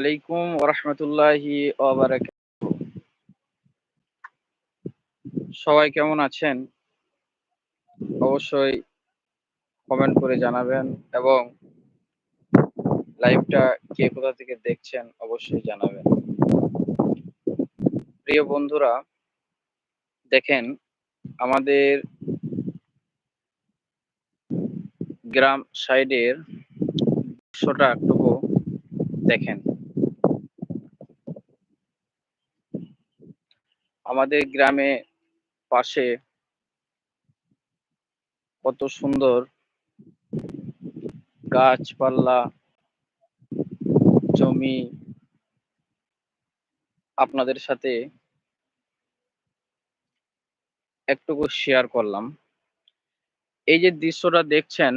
আলাইকুম ওরহমতুল্লাহি সবাই কেমন আছেন? অবশ্যই কমেন্ট করে জানাবেন এবং লাইভটা কে কোথা থেকে দেখছেন অবশ্যই জানাবেন। প্রিয় বন্ধুরা, দেখেন আমাদের গ্রাম সাইডের দৃশ্যটা একটু দেখেন। আমাদের গ্রামে পাশে কত সুন্দর গাছপালা, জমি আপনাদের সাথে একটুকু শেয়ার করলাম। এই যে দৃশ্যটা দেখছেন,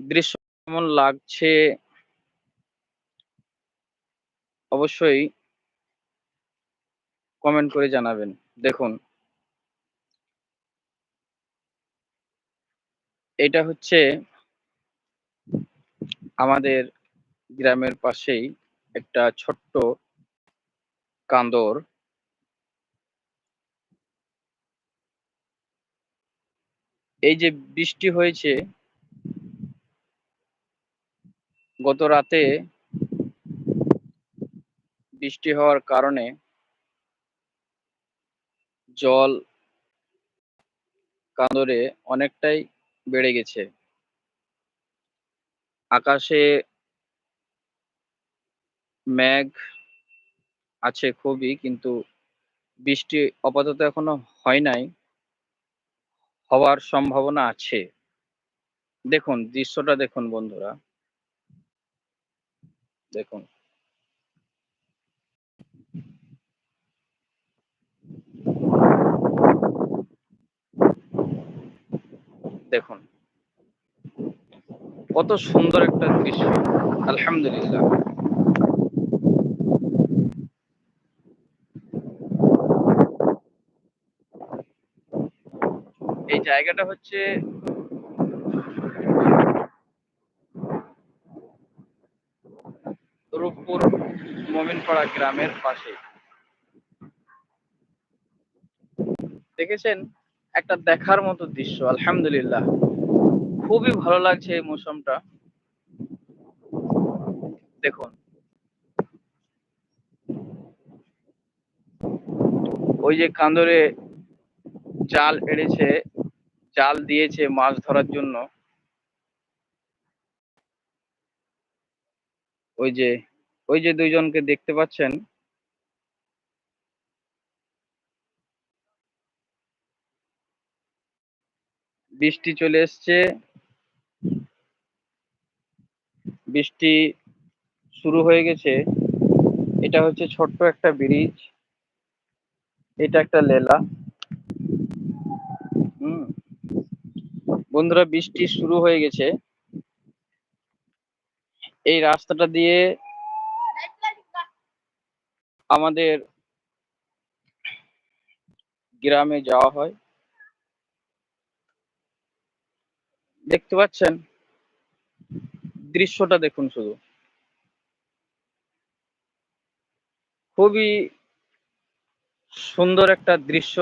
দৃশ্য কেমন লাগছে? অবশ্যই কমেন্ট করে জানাবেন। দেখুন। এটা হচ্ছে আমাদের গ্রামের পাশেই একটা ছোট্ট কান্দর। এই যে বৃষ্টি হয়েছে, গত রাতে বৃষ্টি হওয়ার কারণে জল কাঁদরে অনেকটাই বেড়ে গেছে। আকাশে মেঘ আছে খুবই, কিন্তু বৃষ্টি আপাতত এখনও হয় নাই, হওয়ার সম্ভাবনা আছে। দেখুন, দৃশ্যটা দেখুন বন্ধুরা। দেখুন। দেখুন। কত সুন্দর একটা দৃশ্য। আলহামদুলিল্লাহ। এই জায়গাটা হচ্ছে রূপপুর মমিনপাড়া গ্রামের পাশে। দেখেছেন? একটা দেখার মতো দৃশ্য, আলহামদুলিল্লাহ। খুবই ভালো লাগছে এই মৌসুমটা। দেখুন। ওই যে কান্দরে জাল এড়েছে, জাল দিয়েছে মাছ ধরার জন্য। ওই যে ওই যে দুইজনকে দেখতে পাচ্ছেন? বৃষ্টি চলে এসছে। বৃষ্টি শুরু হয়ে গেছে। এটা হচ্ছে ছোট্ট একটা ব্রিজ। এটা একটা লেলা। হুম। বন্ধুরা, বৃষ্টি শুরু হয়ে গেছে। এই রাস্তাটা দিয়ে আমাদের গ্রামে যাওয়া হয়। দেখতে পাচ্ছেন? দৃশ্যটা দেখুন শুধু। খুবই সুন্দর একটা দৃশ্য।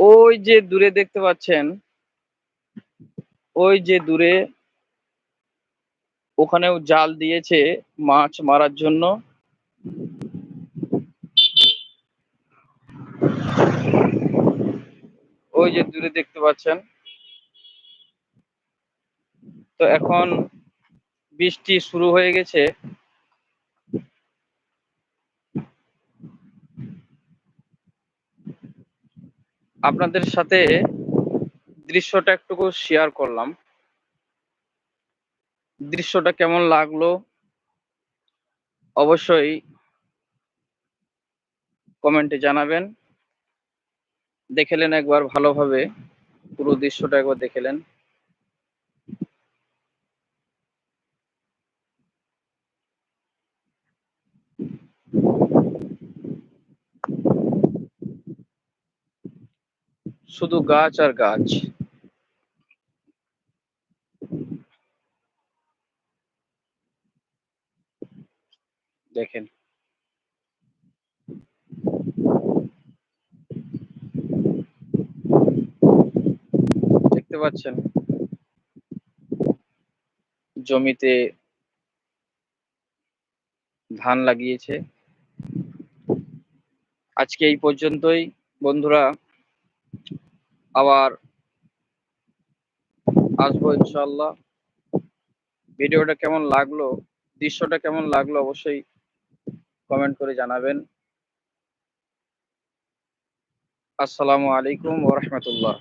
ওই যে দূরে দেখতে পাচ্ছেন ওই যে দূরে ওখানেও জাল দিয়েছে মাছ মারার জন্য। ওই যে দূরে দেখতে পাচ্ছেন। তো এখন বৃষ্টি শুরু হয়ে গেছে। আপনাদের সাথে দৃশ্যটা একটুকু শেয়ার করলাম। দৃশ্যটা কেমন লাগল? অবশ্যই কমেন্টে জানাবেন। দেখেলেন একবার ভালোভাবে, পুরো দৃশ্যটা একবার দেখেলেন শুধু গাছ আর গাছ। দেখেন। দেখতে পাচ্ছেন? জমিতে ধান লাগিয়েছে। আজকে এই পর্যন্তই। বন্ধুরা, আবার আসব ইনশাল্লাহ ভিডিওটা কেমন লাগল? দৃশ্যটা কেমন লাগল? অবশ্যই কমেন্ট করে জানাবেন। আসসালামু আলাইকুম ওরহমতুল্লাহ